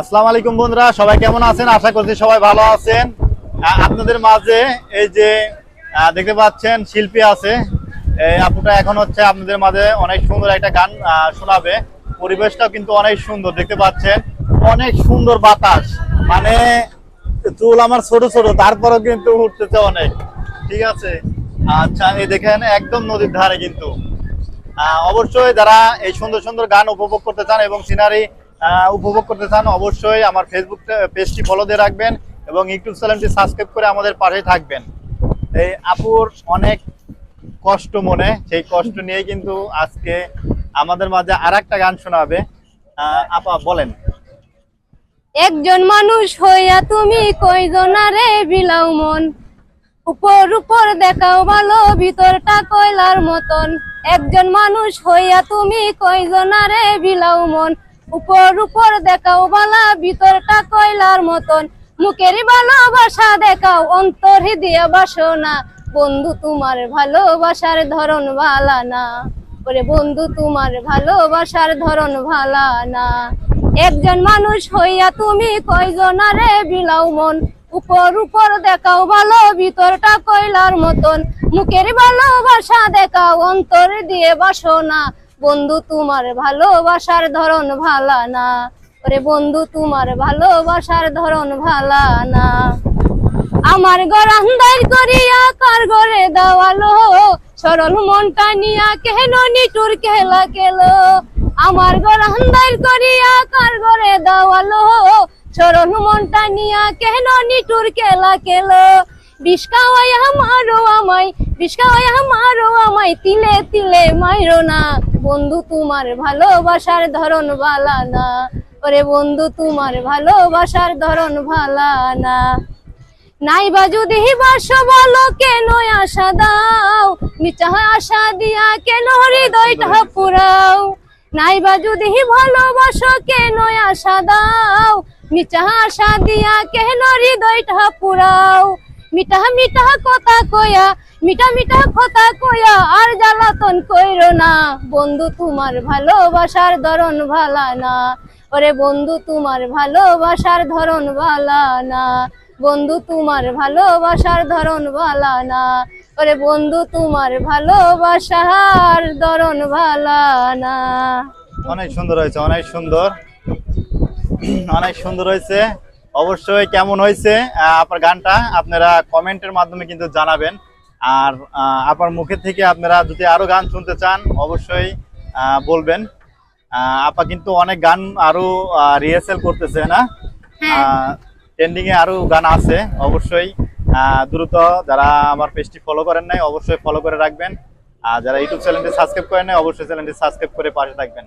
আসসালামু আলাইকুম বন্ধুরা, সবাই কেমন আছেন? আশা করছি সবাই ভালো আছেন। আপনাদের মাঝে এই যে দেখতে পাচ্ছেন শিল্পী আছে। আপুটা এখন হচ্ছে আপনাদের মাঝে অনেক সুন্দর একটা গান শোনাবে। পরিবেশটাও কিন্তু অনেক সুন্দর, দেখতে পাচ্ছেন? অনেক সুন্দর বাতাস। মানে চুল আমার ছোট ছোট, তারপরেও কিন্তু উঠতেছে অনেক। ঠিক আছে? আচ্ছা এই দেখেন, একদম নদীর ধারে কিন্তু। অবশ্যই যারা এই সুন্দর সুন্দর গান উপভোগ করতে চান এবং সিনারি উপভোগ করতে চান, অবশ্যই আমার ফেসবুক পেজটি ফলো দিয়ে রাখবেন এবং ইউটিউব চ্যানেলটি সাবস্ক্রাইব করে আমাদের পাশে থাকবেন। এই আপুর অনেক কষ্ট মনে, সেই কষ্ট নিয়ে কিন্তু আজকে আমাদের মাঝে আর একটা গান শোনাবে। আপা, বলেন। একজন মানুষ হইয়া তুমি কয়জনারে বিলাও মন। উপর উপর দেখাও ভালো, ভিতরটা কয়লার মতন। একজন মানুষ হইয়া তুমি কয়জনারে বিলাও মন। উপর উপর দেখাও বালা, ভিতরটা কয়লার মতন। মুখের ভালোবাসা দেখাও, অন্তর দিয়ে বাসনা। বন্ধু, তোমার ভালোবাসার ধরন ভালা না। ওরে বন্ধু, তোমার ভালোবাসার ধরন ভালা না। একজন মানুষ হইয়া তুমি কয়জনারে বিলাও মন। উপর উপর দেখাও ভালো ভিতরটা কয়লার মতন। মুখের ভালোবাসা দেখাও, অন্তর দিয়ে বাসনা। বন্ধু, তোমার ভালোবাসার ধরন ভালা না। ওরে বন্ধু, তোমার ভালোবাসার ধরন ভালা না। আমার গরান্দার করিয়া কার ঘরে দেওয়ালো? সরল মনটা নিয়া কেন নিটুর কেলা কেলো আমার গরান্দার করিয়া কার ঘরে দেওয়ালো? সরল মনটা নিয়া কেন নিটুর কেলা কেলো বিষকাওয়াইয়া মারো আমায় বিষকাওয়াইয়া মারো আমায়, তিলে তিলে মাইরো না। বন্ধু, তোমার ভালোবাসার ধরন ভালা না। ওরে বন্ধু, তোমার ভালোবাসার ধরন ভালা না। নাইবা যদি বাস বলো, কেন আশা দাও? মিঠা আশা দিয়া কেন হৃদয়টা পুরাও নাইবা যদি ভালোবাসো, কেন আশা দাও? মিঠা আশা দিয়া কেন হৃদয়টা পুরাও মিঠা মিঠা কথা কয়া, মিঠা মিঠা কথা কয়া, আর জ্বালাতন কইরো না। বন্ধু, তোমার ভালোবাসার ধরন ভালা না। ওরে বন্ধু, তোমার ভালোবাসার ধরন ভালা না। বন্ধু, তোমার ভালোবাসার ধরন ভালা না। ওরে বন্ধু, তোমার ভালোবাসার ধরন ভালা না। অনেক সুন্দর হয়েছে, অনেক সুন্দর। অনেক সুন্দর হয়েছে। অবশ্যই কেমন হয়েছে আপনার গানটা আপনারা কমেন্টের মাধ্যমে কিন্তু জানাবেন। আর আপনার মুখের থেকে আপনারা যদি আরও গান শুনতে চান অবশ্যই বলবেন। আহ, আপা কিন্তু অনেক গান আরও রিহার্সেল করতেছে না? ট্রেন্ডিং এ আরও গান আছে অবশ্যই। দ্রুত যারা আমার পেজটি ফলো করেন নাই অবশ্যই ফলো করে রাখবেন। আর যারা ইউটিউব চ্যানেলটি সাবস্ক্রাইব করেন নাই অবশ্যই চ্যানেলটি সাবস্ক্রাইব করে পাশে থাকবেন।